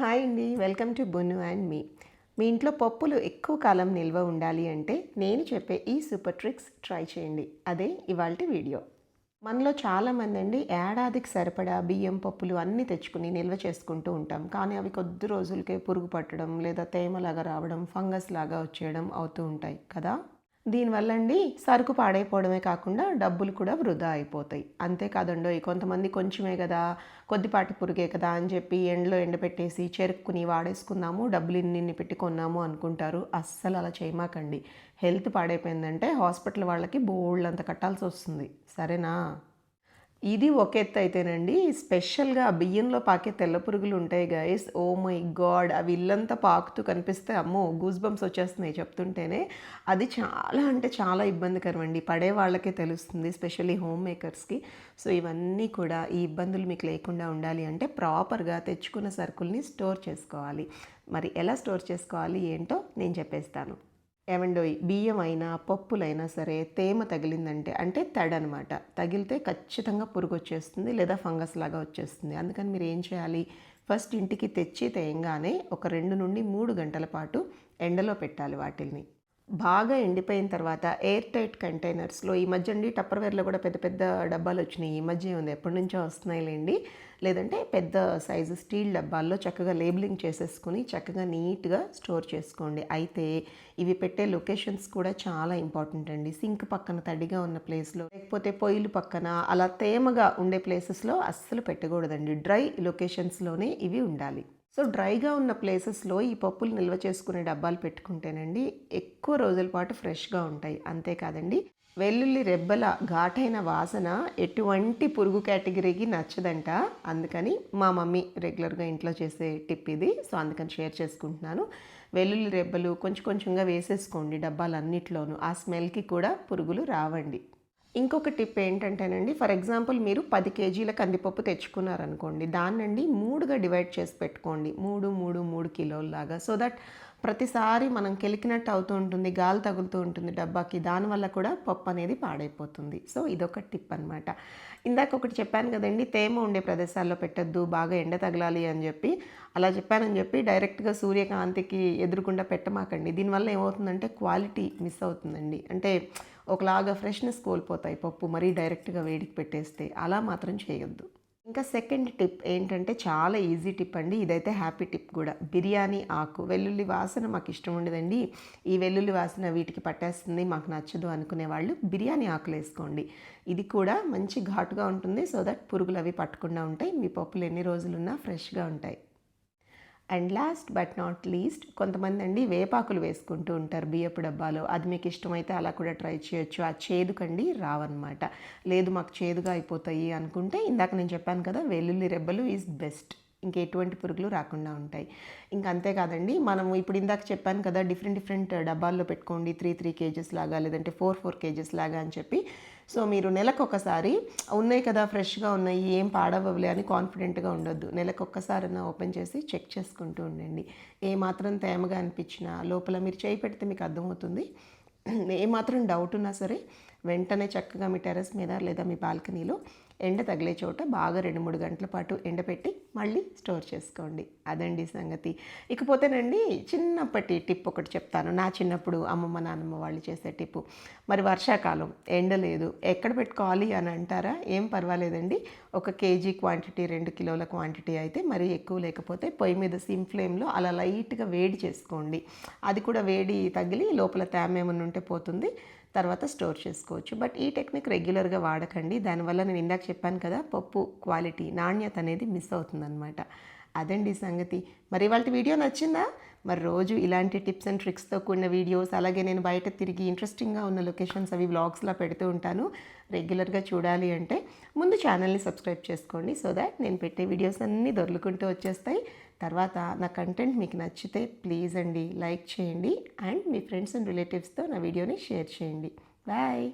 Hi అండి. Welcome to Bonnu and me. మీ ఇంట్లో పప్పులు ఎక్కువ కాలం నిల్వ ఉండాలి అంటే నేను చెప్పే ఈ సూపర్ ట్రిక్స్ ట్రై చేయండి. అదే ఇవాళ వీడియో. మనలో చాలామంది అండి ఏడాదికి సరిపడా బియ్యం పప్పులు అన్నీ తెచ్చుకుని నిల్వ చేసుకుంటూ ఉంటాం. కానీ అవి కొద్ది రోజులకే పురుగు పట్టడం లేదా తేమలాగా రావడం ఫంగస్ లాగా వచ్చేయడం అవుతూ ఉంటాయి కదా. దీనివల్ల అండి సరుకు పాడైపోవడమే కాకుండా డబ్బులు కూడా వృధా అయిపోతాయి. అంతేకాదండో కొంతమంది కొంచెమే కదా కొద్దిపాటి పురుగే కదా అని చెప్పి ఎండలో ఎండపెట్టేసి చెరుక్కుని వాడేసుకున్నాము డబ్బులు ఇన్ని పెట్టి కొన్నాము అనుకుంటారు. అస్సలు అలా చేయమాకండి. హెల్త్ పాడైపోయిందంటే హాస్పిటల్ వాళ్ళకి బోళ్ళంత అంత కట్టాల్సి వస్తుంది. సరేనా? ఇది ఒక ఎత్తు అయితేనండి స్పెషల్గా బియ్యంలో పాకే తెల్ల పురుగులు ఉంటాయి గైస్ ఓ మై గాడ్ అవి ఇల్లంతా పాకుతూ కనిపిస్తే అమ్మో గూస్ బంప్స్ వచ్చేస్తున్నాయి చెప్తుంటేనే. అది చాలా అంటే చాలా ఇబ్బందికరం అండి. పడే వాళ్ళకే తెలుస్తుంది స్పెషల్లీ హోమ్ మేకర్స్కి సో ఇవన్నీ కూడా ఈ ఇబ్బందులు మీకు లేకుండా ఉండాలి అంటే ప్రాపర్గా తెచ్చుకున్న సరుకుల్ని స్టోర్ చేసుకోవాలి. మరి ఎలా స్టోర్ చేసుకోవాలి ఏంటో నేను చెప్పేస్తాను. ఏమండోయ్ బియ్యం అయినా పప్పులైనా సరే తేమ తగిలిందంటే అంటే తడనమాట. తగిలితే ఖచ్చితంగా పురుగు వచ్చేస్తుంది లేదా ఫంగస్ లాగా వచ్చేస్తుంది. అందుకని మీరు ఏం చేయాలి? ఫస్ట్ ఇంటికి తెచ్చి తేయంగానే ఒక రెండు నుండి మూడు గంటల పాటు ఎండలో పెట్టాలి వాటిల్ని. బాగా ఎండిపోయిన తర్వాత ఎయిర్ టైట్ కంటైనర్స్లో ఈ మధ్య అండి టప్పర్వేర్లో కూడా పెద్ద పెద్ద డబ్బాలు వచ్చినాయి. ఈ మధ్య ఉంది ఎప్పటి నుంచో వస్తున్నాయిలేండి. లేదంటే పెద్ద సైజు స్టీల్ డబ్బాల్లో చక్కగా లేబులింగ్ చేసేసుకుని చక్కగా నీట్గా స్టోర్ చేసుకోండి. అయితే ఇవి పెట్టే లొకేషన్స్ కూడా చాలా ఇంపార్టెంట్ అండి. సింక్ పక్కన తడిగా ఉన్న ప్లేస్లో లేకపోతే పొయ్యిలు పక్కన అలా తేమగా ఉండే ప్లేసెస్లో అస్సలు పెట్టకూడదండి. డ్రై లొకేషన్స్లోనే ఇవి ఉండాలి. సో డ్రైగా ఉన్న ప్లేసెస్లో ఈ పప్పులు నిల్వ చేసుకునే డబ్బాలు పెట్టుకుంటేనండి ఎక్కువ రోజుల పాటు ఫ్రెష్గా ఉంటాయి. అంతేకాదండి వెల్లుల్లి రెబ్బల ఘాటైన వాసన ఎటువంటి పురుగు కేటగిరీకి నచ్చదంట. అందుకని మా మమ్మీ రెగ్యులర్గా ఇంట్లో చేసే టిప్ ఇది. సో అందుకని షేర్ చేసుకుంటున్నాను. వెల్లుల్లి రెబ్బలు కొంచెం కొంచెంగా వేసేసుకోండి డబ్బాలన్నిట్లోనూ. ఆ స్మెల్కి కూడా పురుగులు రావండి. ఇంకొక టిప్ ఏంటంటేనండి ఫర్ ఎగ్జాంపుల్ మీరు పది కేజీల కందిపప్పు తెచ్చుకున్నారనుకోండి దాన్నండి మూడుగా డివైడ్ చేసి పెట్టుకోండి మూడు మూడు మూడు కిలోల్లాగా. సో దట్ ప్రతిసారి మనం కెలికినట్టు అవుతూ ఉంటుంది గాలి తగులుతూ ఉంటుంది డబ్బాకి దానివల్ల కూడా పప్పు అనేది పాడైపోతుంది. సో ఇదొక టిప్ అనమాట ఇందాక ఒకటి చెప్పాను కదండి తేమ ఉండే ప్రదేశాల్లో పెట్టద్దు బాగా ఎండ తగలాలి అని చెప్పి. అలా చెప్పానని చెప్పి డైరెక్ట్గా సూర్యకాంతికి ఎదురుకుండా పెట్టమాకండి. దీనివల్ల ఏమవుతుందంటే క్వాలిటీ మిస్ అవుతుందండి. అంటే ఒకలాగా ఫ్రెష్నెస్ కోల్పోతాయి పప్పు మరీ డైరెక్ట్గా వేడికి పెట్టేస్తే. అలా మాత్రం చేయొద్దు. ఇంకా సెకండ్ టిప్ ఏంటంటే చాలా ఈజీ టిప్ అండి. ఇదైతే హ్యాపీ టిప్ కూడా. బిర్యానీ ఆకు. వెల్లుల్లి వాసన మాకు ఇష్టం ఉండదండి. ఈ వెల్లుల్లి వాసన వీటికి పట్టేస్తుంది మాకు నచ్చదు అనుకునే వాళ్ళు బిర్యానీ ఆకులు వేసుకోండి. ఇది కూడా మంచి ఘాటుగా ఉంటుంది. సో దట్ పురుగులు అవి పట్టకుండా ఉంటాయి. మీ పప్పులు ఎన్ని రోజులున్నా ఫ్రెష్గా ఉంటాయి. And last but not least కొంతమంది అండి వేపాకులు వేసుకుంటూ ఉంటారు బియ్యపు డబ్బాలో. అది మీకు ఇష్టమైతే అలా కూడా ట్రై చేయొచ్చు. ఆ చేదుకండి రావన్నమాట. లేదు మాకు చేదుగా అయిపోతాయి అనుకుంటే ఇందాక నేను చెప్పాను కదా వెల్లుల్లి రెబ్బలు ఈజ్ బెస్ట్. ఇంక ఎటువంటి పురుగులు రాకుండా ఉంటాయి. ఇంకా అంతేకాదండి మనం ఇప్పుడు ఇందాక చెప్పాను కదా డిఫరెంట్ డిఫరెంట్ డబ్బాల్లో పెట్టుకోండి త్రీ త్రీ కేజెస్ లాగా లేదంటే ఫోర్ ఫోర్ కేజెస్ లాగా అని చెప్పి. సో మీరు నెలకు ఒకసారి ఉన్నాయి కదా ఫ్రెష్గా ఉన్నాయి ఏం పాడవలే అని కాన్ఫిడెంట్గా ఉండొద్దు. నెలకు ఒక్కసారైనా ఓపెన్ చేసి చెక్ చేసుకుంటూ ఉండండి. ఏ మాత్రం తేమగా అనిపించినా లోపల మీరు చేయి పెడితే మీకు అర్థమవుతుంది. ఏమాత్రం డౌట్ ఉన్నా సరే వెంటనే చక్కగా మీ టెర్రస్ మీద లేదా మీ బాల్కనీలో ఎండ తగిలే చోట బాగా రెండు మూడు గంటల పాటు ఎండపెట్టి మళ్ళీ స్టోర్ చేసుకోండి. అదండి సంగతి. ఇకపోతేనండి చిన్నప్పటి టిప్ ఒకటి చెప్తాను. నా చిన్నప్పుడు అమ్మమ్మ నాన్నమ్మ వాళ్ళు చేసే టిప్పు మరి వర్షాకాలం ఎండ లేదు ఎక్కడ పెట్టుకోవాలి అని అంటారా? ఏం పర్వాలేదండి. ఒక కేజీ క్వాంటిటీ రెండు కిలోల క్వాంటిటీ అయితే మరీ ఎక్కువ లేకపోతే పొయ్యి మీద సిమ్ ఫ్లేమ్లో అలా లైట్గా వేడి చేసుకోండి. అది కూడా వేడి తగిలి లోపల తేమ ఏమైనా ఉంటే పోతుంది. తర్వాత స్టోర్ చేసుకోవచ్చు. బట్ ఈ టెక్నిక్ రెగ్యులర్గా వాడకండి. దానివల్ల నేను ఇందాక చెప్పాను కదా పప్పు క్వాలిటీ నాణ్యత అనేది మిస్ అవుతుందన్నమాట. అదండి సంగతి. మరి వాళ్ళ వీడియో నచ్చిందా? మరి రోజు ఇలాంటి టిప్స్ అండ్ ట్రిక్స్తో కూడిన వీడియోస్ అలాగే నేను బయట తిరిగి ఇంట్రెస్టింగ్గా ఉన్న లొకేషన్స్ అవి బ్లాగ్స్లా పెడుతూ ఉంటాను. రెగ్యులర్గా చూడాలి అంటే ముందు ఛానల్ని సబ్స్క్రైబ్ చేసుకోండి. సో దాట్ నేను పెట్టే వీడియోస్ అన్నీ దొరుకుంటూ వచ్చేస్తాయి. తర్వాత నా కంటెంట్ మీకు నచ్చితే ప్లీజ్ అండి లైక్ చేయండి అండ్ మీ ఫ్రెండ్స్ అండ్ రిలేటివ్స్తో నా వీడియోని షేర్ చేయండి. బాయ్